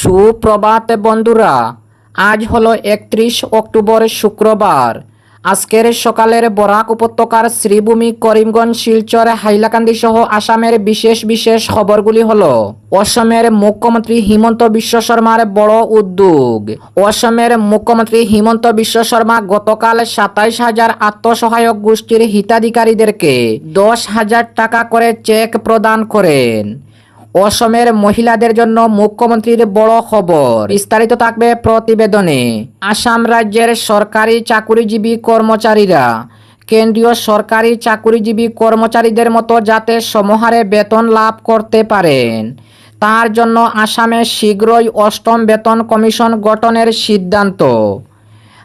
সুপ্রভাত বন্ধুরা, আজ হলো একত্রিশ অক্টোবর শুক্রবার। আজকের সকালের বরাক উপত্যকার শ্রীভূমি করিমগঞ্জ, শিলচর, হাইলাকান্দি সহ আসামের বিশেষ বিশেষ খবরগুলি হল, অসমের মুখ্যমন্ত্রী হিমন্ত বিশ্ব শর্মার বড় উদ্যোগ। অসমের মুখ্যমন্ত্রী হিমন্ত বিশ্ব শর্মা গতকাল সাতাইশ হাজার আত্মসহায়ক গোষ্ঠীর হিতাধিকারীদেরকে দশ হাজার টাকা করে চেক প্রদান করেন। অসমের মহিলাদের জন্য মুখ্যমন্ত্রীর বড় খবর। বিস্তারিত থাকবে প্রতিবেদনে। আসাম রাজ্যের সরকারি চাকুরিজীবী কর্মচারীরা, কেন্দ্রীয় সরকারি চাকুরিজীবী কর্মচারীদের মতো যাতে সমহারে বেতন লাভ করতে পারেন, তার জন্য আসামে শীঘ্রই অষ্টম বেতন কমিশন গঠনের সিদ্ধান্ত।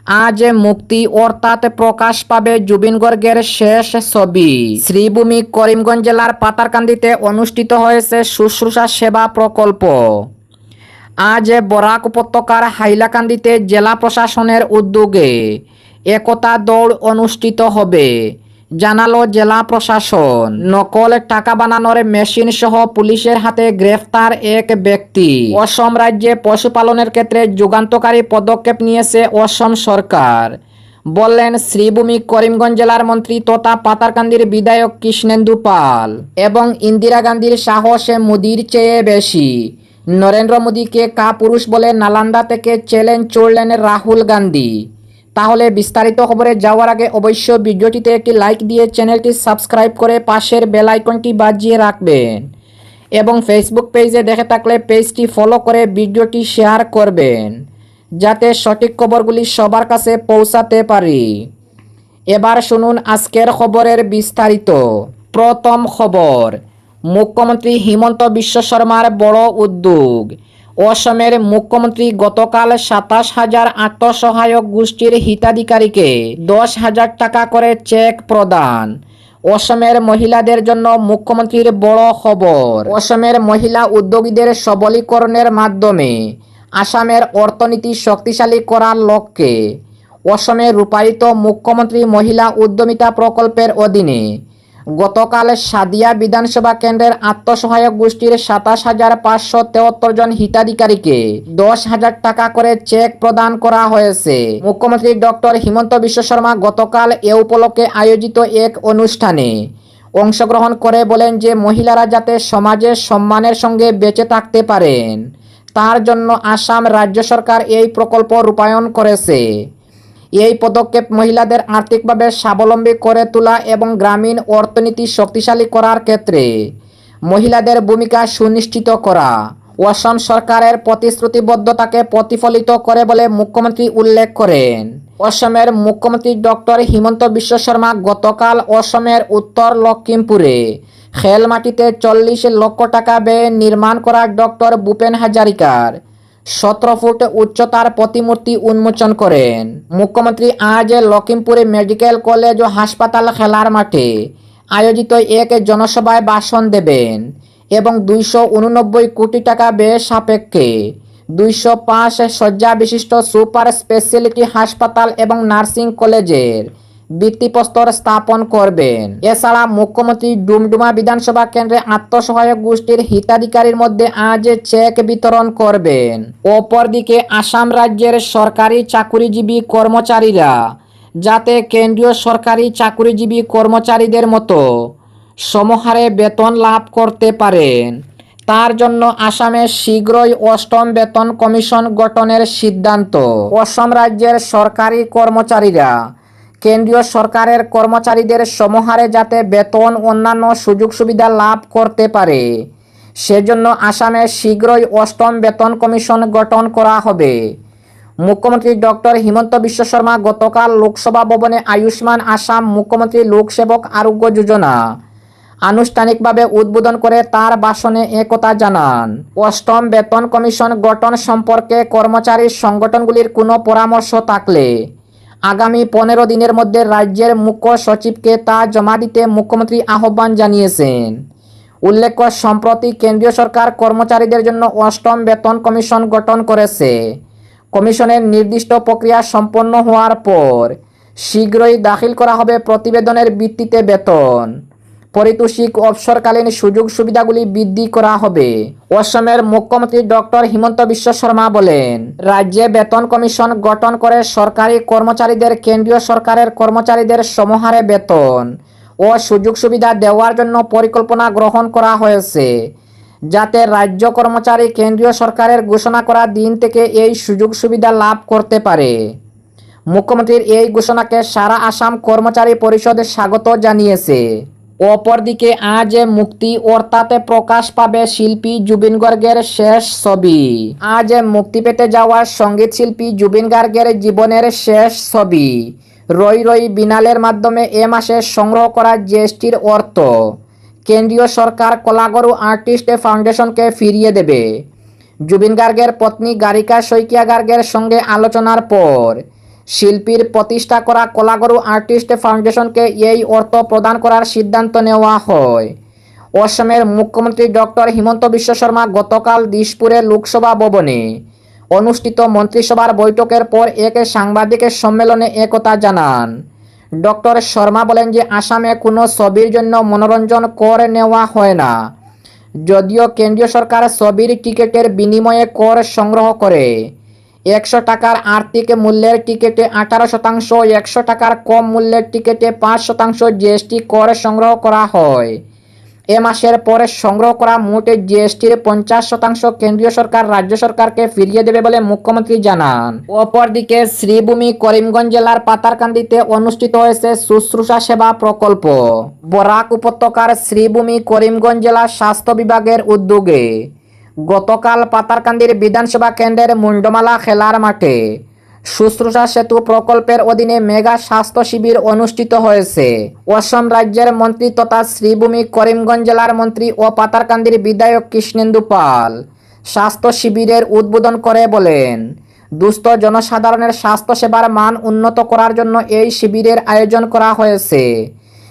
আজ মুক্তি অর্থাৎ প্রকাশ পাবে জুবিন গর্গের শেষ ছবি। শ্রীভূমি করিমগঞ্জ জেলার পাতারকান্দিতে অনুষ্ঠিত হয়েছে শুশ্রূষা সেবা প্রকল্প। আজ বরাক উপত্যকার হাইলাকান্দিতে জেলা প্রশাসনের উদ্যোগে একতা দৌড় অনুষ্ঠিত হবে। জানালো জেলা প্রশাসন। নকল টাকা বানানোর মেশিন সহ পুলিশের হাতে গ্রেফতার এক ব্যক্তি। অসম রাজ্যে পশুপালনের ক্ষেত্রে যুগান্তকারী পদক্ষেপ নিয়েছে অসম সরকার। বললেন, শ্রীভূমি করিমগঞ্জ জেলার মন্ত্রী তথা পাতারকান্দির বিধায়ক কৃষ্ণেন্দু পাল এবং ইন্দিরা গান্ধীর সাহসে মোদির চেয়ে বেশি। নরেন্দ্র মোদীকে কা পুরুষ বলে নালান্দা থেকে চ্যালেঞ্জ চড়লেন রাহুল গান্ধী। তাহলে বিস্তারিত খবরে যাওয়ার আগে অবশ্য ভিডিওটিতে একটি লাইক দিয়ে চ্যানেলটি সাবস্ক্রাইব করে পাশের বেল আইকনটি বাজিয়ে রাখবেন। এবং ফেসবুক পেজে দেখে থাকলে পেজটি ফলো করে ভিডিওটি শেয়ার করবেন, যাতে সঠিক খবরগুলি সবার কাছে পৌঁছাতে পারি। এবার শুনুন আজকের খবরের বিস্তারিত। প্রথম খবর, মুখ্যমন্ত্রী হিমন্ত বিশ্ব শর্মার বড় উদ্যোগ। অসমের মুখ্যমন্ত্রী গতকাল সাতাশ হাজার আত্মসহায়ক গোষ্ঠীর হিতাধিকারীকে দশ হাজার টাকা করে চেক প্রদান। অসমের মহিলাদের জন্য মুখ্যমন্ত্রীর বড় খবর। অসমের মহিলা উদ্যোগীদের সবলীকরণের মাধ্যমে আসামের অর্থনীতি শক্তিশালী করার লক্ষ্যে অসমে রূপায়িত মুখ্যমন্ত্রী মহিলা উদ্যমিতা প্রকল্পের অধীনে গতকাল সাদিয়া বিধানসভা কেন্দ্রের আত্মসহায়ক গোষ্ঠীর সাতাশ হাজার পাঁচশো তেহত্তর জন হিতাধিকারীকে দশ হাজার টাকা করে চেক প্রদান করা হয়েছে। মুখ্যমন্ত্রী ডক্টর হিমন্ত বিশ্ব শর্মা গতকাল এ উপলক্ষে আয়োজিত এক অনুষ্ঠানে অংশগ্রহণ করে বলেন যে, মহিলারা যাতে সমাজের সম্মানের সঙ্গে বেঁচে থাকতে পারেন, তার জন্য আসাম রাজ্য সরকার এই প্রকল্প রূপায়ণ করেছে। এই পদক্ষেপ মহিলাদের আর্থিকভাবে স্বাবলম্বী করে তোলা এবং গ্রামীণ অর্থনীতি শক্তিশালী করার ক্ষেত্রে মহিলাদের ভূমিকা সুনিশ্চিত করা। অসম সরকারের প্রতিশ্রুতিবদ্ধতাকে প্রতিফলিত করে বলে মুখ্যমন্ত্রী উল্লেখ করেন। অসমের মুখ্যমন্ত্রী ডক্টর হিমন্ত বিশ্ব শর্মা গতকাল অসমের উত্তর লক্ষিমপুরে খেলমাটিতে চল্লিশ লক্ষ টাকা ব্যয়ে নির্মাণ করা ডক্টর ভূপেন হাজারিকার সতেরো ফুট উচ্চতার প্রতিমূর্তি উন্মোচন করেন। মুখ্যমন্ত্রী আজ লখিমপুরে মেডিকেল কলেজ ও হাসপাতাল খেলার মাঠে আয়োজিত এক জনসভায় ভাষণ দেবেন এবং দুইশো উননব্বই কোটি টাকা ব্যয় সাপেক্ষে দুইশো পাঁচ শয্যা বিশিষ্ট সুপার স্পেশালিটি হাসপাতাল এবং নার্সিং কলেজের ভিত্তিপ্রস্তর স্থাপন করবেন। এছাড়া মুখ্যমন্ত্রী ডুমডুমা বিধানসভা কেন্দ্রে আত্মসহায়ক গোষ্ঠীর হিতাধিকারীর মধ্যে আজ চেক বিতরণ করবেন। অপরদিকে আসাম রাজ্যের সরকারি চাকুরিজীবী কর্মচারীরা, যাতে কেন্দ্রীয় সরকারি চাকুরিজীবী কর্মচারীদের মতো সমহারে বেতন লাভ করতে পারেন। তার জন্য আসামে শীঘ্রই অষ্টম বেতন কমিশন গঠনের সিদ্ধান্ত। অসম রাজ্যের সরকারি কর্মচারীরা কেন্দ্রীয় সরকারের কর্মচারীদের সমহারে যাতে বেতন, অন্যান্য সুযোগ সুবিধা লাভ করতে পারে। সেজন্য আসামে শীঘ্রই অষ্টম বেতন কমিশন গঠন করা হবে। মুখ্যমন্ত্রী ডক্টর হিমন্ত বিশ্ব শর্মা গতকাল লোকসভা ভবনে আয়ুষ্মান আসাম মুখ্যমন্ত্রী লোকসেবক আরোগ্য যোজনা আনুষ্ঠানিকভাবে উদ্বোধন করে তার ভাষণে একথা জানান। অষ্টম বেতন কমিশন গঠন সম্পর্কে কর্মচারী সংগঠনগুলির কোনো পরামর্শ থাকলে আগামী পনেরো দিনের মধ্যে রাজ্যের মুখ্য সচিবকে তা জমা দিতে মুখ্যমন্ত্রী আহ্বান জানিয়েছেন। উল্লেখ্য, সম্প্রতি কেন্দ্রীয় সরকার কর্মচারীদের জন্য অষ্টম বেতন কমিশন গঠন করেছে। কমিশনের নির্দিষ্ট প্রক্রিয়া সম্পন্ন হওয়ার পর শীঘ্রই দাখিল করা হবে প্রতিবেদনের ভিত্তিতে বেতন। পারিতোষিক অবসরকালীন সুযোগ সুবিধাগুলি বৃদ্ধি করা হবে। অসমের মুখ্যমন্ত্রী ডক্টর হিমন্ত বিশ্ব শর্মা বলেন, রাজ্যে বেতন কমিশন গঠন করে সরকারি কর্মচারীদের কেন্দ্রীয় সরকারের কর্মচারীদের সমহারে বেতন ও সুযোগ সুবিধা দেওয়ার জন্য পরিকল্পনা গ্রহণ করা হয়েছে, যাতে রাজ্য কর্মচারী কেন্দ্রীয় সরকারের ঘোষণা করা দিন থেকে এই সুযোগ সুবিধা লাভ করতে পারে। মুখ্যমন্ত্রীর এই ঘোষণাকে সারা আসাম কর্মচারী পরিষদ স্বাগত জানিয়েছে। অপরদিকে আজ মুক্তি অর্থাৎ প্রকাশ পাবে শিল্পী জুবিন গর্গের শেষ ছবি। আজ মুক্তি পেতে যাওয়া সংগীত শিল্পী জুবিন গার্গের জীবনের শেষ ছবি। রই রই বিনালের মাধ্যমে এ মাসে সংগ্রহ করা জিএসটির অর্থ, কেন্দ্রীয় সরকার কলাগরু আর্টিস্ট ফাউন্ডেশনকে ফিরিয়ে দেবে। জুবিন গার্গের পত্নী গারিকা শইকিয়া গার্গের সঙ্গে আলোচনার পর শিল্পীর প্রতিষ্ঠা করা কলাগরু আর্টিস্ট ফাউন্ডেশনকে এই অর্থ প্রদান করার সিদ্ধান্ত নেওয়া হয়। অসমের মুখ্যমন্ত্রী ডক্টর হিমন্ত বিশ্ব শর্মা গতকাল দিশপুরে লোকসভা ভবনে অনুষ্ঠিত মন্ত্রিসভার বৈঠকের পর এক সাংবাদিকের সম্মেলনে একথা জানান। ডক্টর শর্মা বলেন যে আসামে কোনো ছবির জন্য মনোরঞ্জন কর নেওয়া হয় না। যদিও কেন্দ্রীয় সরকার ছবির টিকিটের বিনিময়ে কর সংগ্রহ করে। একশো টাকার আর্থিক মূল্যের টিকিটে আঠারো শতাংশ, একশো টাকার কম মূল্যের টিকিটে পাঁচ শতাংশ জিএসটি কর সংগ্রহ করা হয়। এ মাসের পরে সংগ্রহ করা মোট জিএসটির পঞ্চাশ শতাংশ কেন্দ্রীয় সরকার রাজ্য সরকারকে ফিরিয়ে দেবে বলে মুখ্যমন্ত্রী জানান। অপরদিকে শ্রীভূমি, করিমগঞ্জ জেলার পাতারকান্দিতে অনুষ্ঠিত হয়েছে শুশ্রূষা সেবা প্রকল্প। বরাক উপত্যকার শ্রীভূমি, করিমগঞ্জ জেলা স্বাস্থ্য বিভাগের উদ্যোগে গতকাল পাতারকান্দির বিধানসভা কেন্দ্রের মুন্ডমালা খেলার মাঠে শুশ্রূষা সেতু প্রকল্পের অধীনে মেগা স্বাস্থ্য শিবির অনুষ্ঠিত হয়েছে। অসম রাজ্যের মন্ত্রী তথা শ্রীভূমি করিমগঞ্জ জেলার মন্ত্রী ও পাতারকান্দির বিধায়ক কৃষ্ণেন্দু পাল স্বাস্থ্য শিবিরের উদ্বোধন করে বলেন, দুস্থ জনসাধারণের স্বাস্থ্য সেবার মান উন্নত করার জন্য এই শিবিরের আয়োজন করা হয়েছে।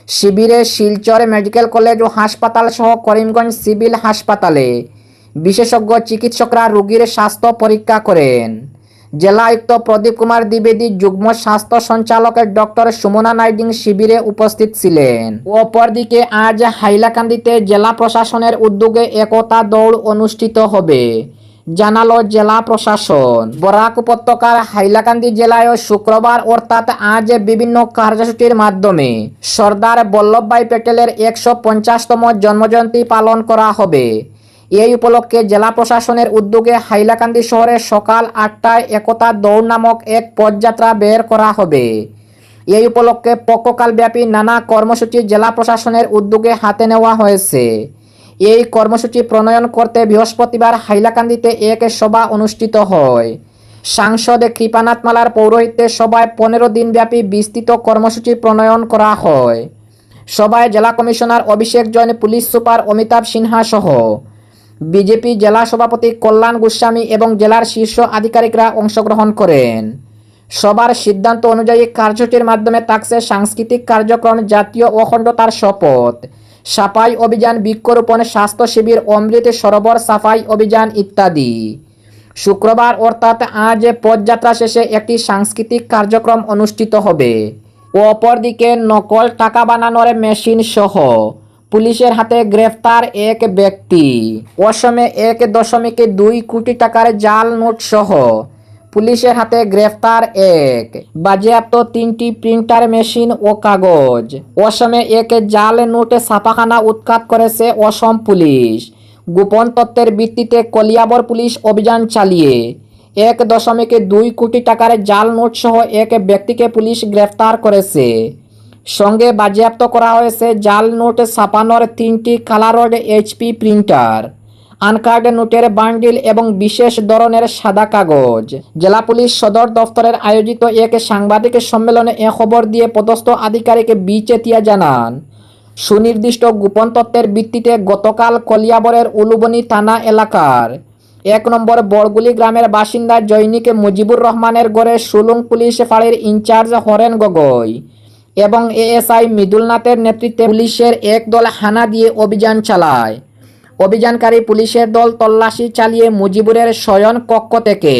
শিবিরে শিলচর মেডিকেল কলেজ ও হাসপাতাল সহ করিমগঞ্জ সিভিল হাসপাতালে বিশেষজ্ঞ চিকিৎসকরা রোগীর স্বাস্থ্য পরীক্ষা করেন। জেলা আয়ুক্ত প্রদীপ কুমার দ্বিবেদী যুগ্ম স্বাস্থ্য সঞ্চালকের ডক্টর সুমনা নাইডিং শিবিরে উপস্থিত ছিলেন। অপরদিকে আজ হাইলাকান্দিতে জেলা প্রশাসনের উদ্যোগে একতা দৌড় অনুষ্ঠিত হবে। জানালো জেলা প্রশাসন। বরাক উপত্যকার হাইলাকান্দি জেলায় শুক্রবার অর্থাৎ আজ বিভিন্ন কার্যসূচির মাধ্যমে সর্দার বল্লভভাই প্যাটেলের একশো পঞ্চাশতম জন্মজয়ন্তী পালন করা হবে। এই উপলক্ষে জেলা প্রশাসনের উদ্যোগে হাইলাকান্দি শহরে সকাল আটটায় একতা দৌড় নামক এক পদযাত্রা বের করা হবে। এই উপলক্ষে পক্ষকালব্যাপী নানা কর্মসূচি জেলা প্রশাসনের উদ্যোগে হাতে নেওয়া হয়েছে। এই কর্মসূচি প্রণয়ন করতে বৃহস্পতিবার হাইলাকান্দিতে এক সভা অনুষ্ঠিত হয়। সাংসদ কৃপানাথ মালার পৌরোহিত্যে সভায় পনেরো দিনব্যাপী বিস্তৃত কর্মসূচি প্রণয়ন করা হয়। সভায় জেলা commissioner Abhishek Jain police super Amitabh Sinha সহ বিজেপি জেলা সভাপতি কল্যাণ গোস্বামী এবং জেলার শীর্ষ আধিকারিকরা অংশগ্রহণ করেন। সবার সিদ্ধান্ত অনুযায়ী কার্যসূচির মাধ্যমে থাকছে সাংস্কৃতিক কার্যক্রম, জাতীয় অখণ্ডতার শপথ। সাফাই অভিযান, বৃক্ষরোপণ, স্বাস্থ্য শিবির, অমৃত সরোবর, সাফাই অভিযান ইত্যাদি। শুক্রবার অর্থাৎ আজ পদযাত্রা শেষে একটি সাংস্কৃতিক কার্যক্রম অনুষ্ঠিত হবে। অপরদিকে নকল টাকা বানানোর মেশিন সহ পুলিশের হাতে গ্রেফতার এক ব্যক্তি। অসমে এক দশমিক দুই কোটি টাকার জাল নোট সহ পুলিশের হাতে গ্রেফতার এক। বাজেয়াপ্ত তিনটি প্রিন্টার মেশিন ও কাগজ। অসমে এক জাল নোটে ছাপাখানা উৎখাত করেছে অসম পুলিশ। গোপন তত্ত্বের ভিত্তিতে কলিয়াবর পুলিশ অভিযান চালিয়ে এক দশমিক দুই কোটি টাকার জাল নোট সহ এক ব্যক্তিকে পুলিশ গ্রেফতার করেছে। সঙ্গে বাজেয়াপ্ত করা হয়েছে জাল নোট ছাপানোর তিনটি কালারড এইচপি প্রিন্টার, আনকার্ড নোটের বান্ডিল এবং বিশেষ ধরনের সাদা কাগজ। জেলা পুলিশ সদর দফতরের আয়োজিত এক সাংবাদিক সম্মেলনে এ খবর দিয়ে পদস্থ আধিকারিক বি চেতিয়া জানান, সুনির্দিষ্ট গোপন তত্ত্বের ভিত্তিতে গতকাল কলিয়াবরের উলুবনি থানা এলাকার এক নম্বর বড়গুলি গ্রামের বাসিন্দা জৈনিক মুজিবুর রহমানের গড়ে সুলুং পুলিশ ফাঁড়ির ইনচার্জ হরেন গগৈ এবং এএসআই মৃদুলনাথের নেতৃত্বে পুলিশের এক দল হানা দিয়ে অভিযান চালায়। অভিযানকারী পুলিশের দল তল্লাশি চালিয়ে মুজিবুরের শয়ন কক্ষ থেকে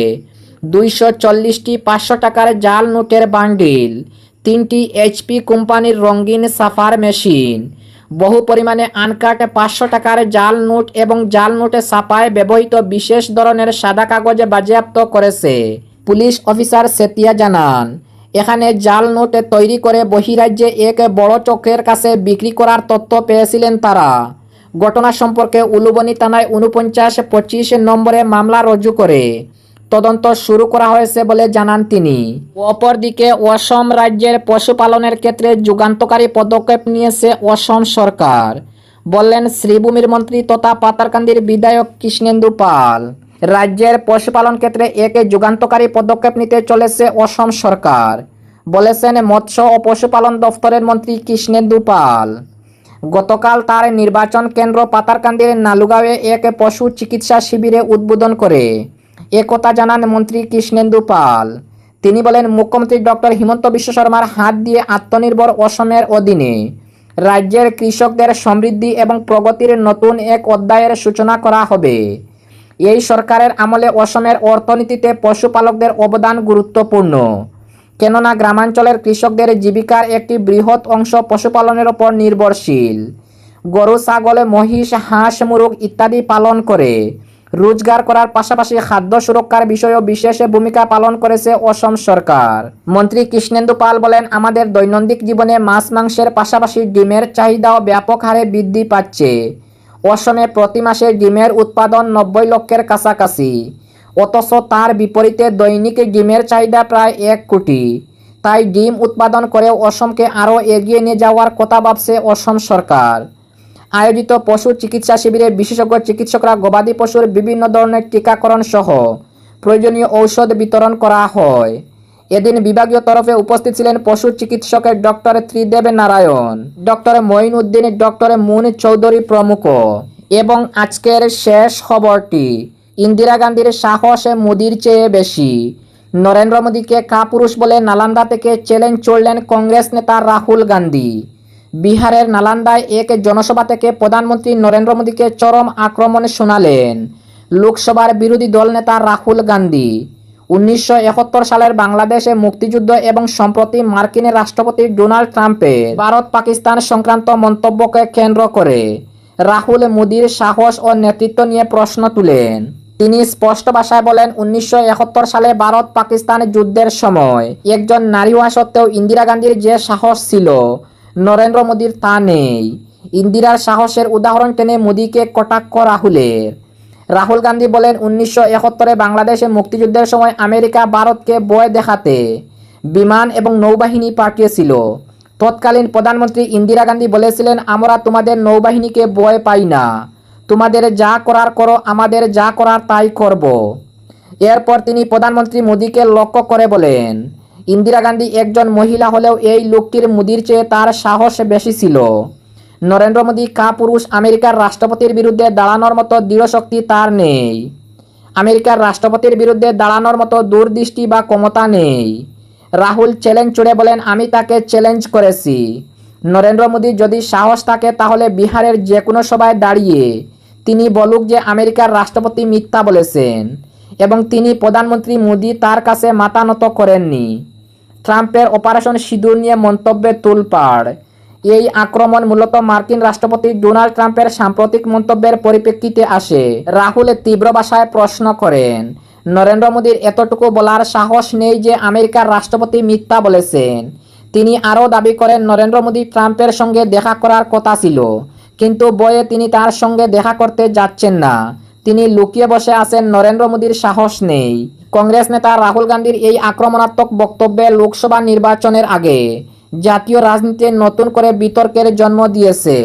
দুইশো চল্লিশটি পাঁচশো টাকার জাল নোটের বান্ডিল, তিনটি এইচপি কোম্পানির রঙিন সাফার মেশিন, বহু পরিমাণে আনকাট পাঁচশো টাকার জাল নোট এবং জাল নোটে ছাপায় ব্যবহৃত বিশেষ ধরনের সাদা কাগজ বাজেয়াপ্ত করেছে, পুলিশ অফিসার সেতিয়া জানান। এখানে জাল নোট তৈরি করে বহিরাজ্যে এক বড় চক্রের কাছে বিক্রি করার তথ্য পেয়েছিলেন তারা। ঘটনা সম্পর্কে উলুবনী থানায় উনপঞ্চাশ পঁচিশ নম্বরে মামলা রুজু করে। তদন্ত শুরু করা হয়েছে বলে জানান তিনি। অপরদিকে অসম রাজ্যের পশুপালনের ক্ষেত্রে যুগান্তকারী পদক্ষেপ নিয়েছে অসম সরকার। বললেন, শ্রীভূমির মন্ত্রী তথা পাতারকান্দির বিধায়ক কৃষ্ণেন্দু পাল। রাজ্যের পশুপালন ক্ষেত্রে একে যুগান্তকারী পদক্ষেপ নিতে চলেছে অসম সরকার। বলেছেন মৎস্য ও পশুপালন দফতরের মন্ত্রী কৃষ্ণেন্দু পাল। গতকাল তার নির্বাচন কেন্দ্র পাতারকান্দির নালুগাঁওয়ে এক পশু চিকিৎসা শিবিরে উদ্বোধন করে। একথা জানান মন্ত্রী কৃষ্ণেন্দু পাল। তিনি বলেন, মুখ্যমন্ত্রী ডক্টর হিমন্ত বিশ্ব শর্মার হাত দিয়ে আত্মনির্ভর অসমের অধীনে রাজ্যের কৃষকদের সমৃদ্ধি এবং প্রগতির নতুন এক অধ্যায়ের সূচনা করা হবে। এই সরকারের আমলে অসমের অর্থনীতিতে পশুপালকদের অবদান গুরুত্বপূর্ণ। কেননা গ্রামাঞ্চলের কৃষকদের জীবিকার একটি বৃহৎ অংশ পশুপালনের ওপর নির্ভরশীল। গরু, ছাগল, মহিষ, হাঁস, মুরগ ইত্যাদি পালন করে। রোজগার করার পাশাপাশি খাদ্য সুরক্ষার বিষয়েও বিশেষ ভূমিকা পালন করেছে অসম সরকার। মন্ত্রী কৃষ্ণেন্দু পাল বলেন, আমাদের দৈনন্দিন জীবনে মাছ, মাংসের পাশাপাশি ডিমের চাহিদাও ব্যাপক হারে বৃদ্ধি পাচ্ছে। অসমে প্রতি মাসে ডিমের উৎপাদন নব্বই লক্ষের কাছাকাছি। অথচ তার বিপরীতে দৈনিক ডিমের চাহিদা প্রায় এক কোটি। তাই ডিম উৎপাদন করে অসমকে আরও এগিয়ে নিয়ে যাওয়ার কথা ভাবছে অসম সরকার। আয়োজিত পশু চিকিৎসা শিবিরে বিশেষজ্ঞ চিকিৎসকরা গবাদি পশুর বিভিন্ন ধরনের টিকাকরণ সহ প্রয়োজনীয় ঔষধ বিতরণ করা হয়। এদিন বিভাগীয় তরফে উপস্থিত ছিলেন পশু চিকিৎসকের doctor Tridev Narayan, doctor Moin Uddin doctor Mun Chowdhury প্রমুখ এবং আজকের শেষ খবরটি ইন্দিরা গান্ধীর সাহস মোদির চেয়ে বেশি। নরেন্দ্র মোদীকে কাপুরুষ বলে নালান্দা থেকে চ্যালেঞ্জ চড়লেন কংগ্রেস নেতা রাহুল গান্ধী। বিহারের নালান্দায় এক জনসভা থেকে প্রধানমন্ত্রী নরেন্দ্র মোদীকে চরম আক্রমণ শোনালেন। লোকসভার বিরোধী দল নেতা রাহুল গান্ধী। উনিশশো একাত্তর সালের বাংলাদেশে মুক্তিযুদ্ধ এবং সম্প্রতি মার্কিন রাষ্ট্রপতি ডোনাল্ড ট্রাম্পের ভারত পাকিস্তান সংক্রান্ত মন্তব্যকে কেন্দ্র করে রাহুল মোদীর সাহস ও নেতৃত্ব নিয়ে প্রশ্ন তুলেন। তিনি স্পষ্ট ভাষায় বলেন, উনিশশো একাত্তর সালে ভারত পাকিস্তান যুদ্ধের সময় একজন নারী হওয়া সত্ত্বেও ইন্দিরা গান্ধীর যে সাহস ছিল, নরেন্দ্র মোদীর তা নেই। ইন্দিরার সাহসের উদাহরণ টেনে মোদীকে কটাক্ষ রাহুলের। রাহুল গান্ধী বলেন, উনিশশো একাত্তরে বাংলাদেশে মুক্তিযুদ্ধের সময় আমেরিকা ভারতকে বয় দেখাতে বিমান এবং নৌবাহিনী পাঠিয়েছিল। তৎকালীন প্রধানমন্ত্রী ইন্দিরা গান্ধী বলেছিলেন, আমরা তোমাদের নৌবাহিনীকে বয় পাই না। তোমাদের যা করার করো, আমাদের যা করার তাই করব। এরপর তিনি প্রধানমন্ত্রী মোদীকে লক্ষ্য করে বলেন, ইন্দিরা গান্ধী একজন মহিলা হলেও এই লোকটির মোদির চেয়ে তার সাহস বেশি ছিল। নরেন্দ্র মোদী কা পুরুষ আমেরিকার রাষ্ট্রপতির বিরুদ্ধে দাঁড়ানোর মতো দৃঢ়শক্তি তার নেই। আমেরিকার রাষ্ট্রপতির বিরুদ্ধে দাঁড়ানোর মতো দূরদৃষ্টি বা ক্ষমতা নেই। রাহুল চ্যালেঞ্জ চড়ে বলেন, আমি তাকে চ্যালেঞ্জ করেছি। নরেন্দ্র মোদী যদি সাহস থাকে, তাহলে বিহারের যে কোনো সভায় দাঁড়িয়ে তিনি বলুক যে আমেরিকার রাষ্ট্রপতি মিথ্যা বলেছেন এবং তিনি প্রধানমন্ত্রী মোদী তার কাছে মাথা নত করেননি। ট্রাম্পের অপারেশন সিঁদুর নিয়ে মন্তব্যে তুলপাড় এই আক্রমণ মূলত মার্কিন রাষ্ট্রপতি ডোনাল্ড ট্রাম্পের সাম্প্রতিক মন্তব্যের পরিপ্রেক্ষিতে আসে। রাহুল তীব্র ভাষায় প্রশ্ন করেন, নরেন্দ্র মোদীর এতটুকু বলার সাহস নেই যে আমেরিকার রাষ্ট্রপতি মিথ্যা বলেছেন। তিনি আরও দাবি করেন, নরেন্দ্র মোদী ট্রাম্পের সঙ্গে দেখা করার কথা ছিল, কিন্তু বয়ে তিনি তার সঙ্গে দেখা করতে যাচ্ছেন না। তিনি লুকিয়ে বসে আছেন, নরেন্দ্র মোদীর সাহস নেই। কংগ্রেস নেতা রাহুল গান্ধীর এই আক্রমণাত্মক বক্তব্যে লোকসভা নির্বাচনের আগে জাতীয় রাজনীতিতে নতুন করে বিতর্কের জন্ম দিয়েছে।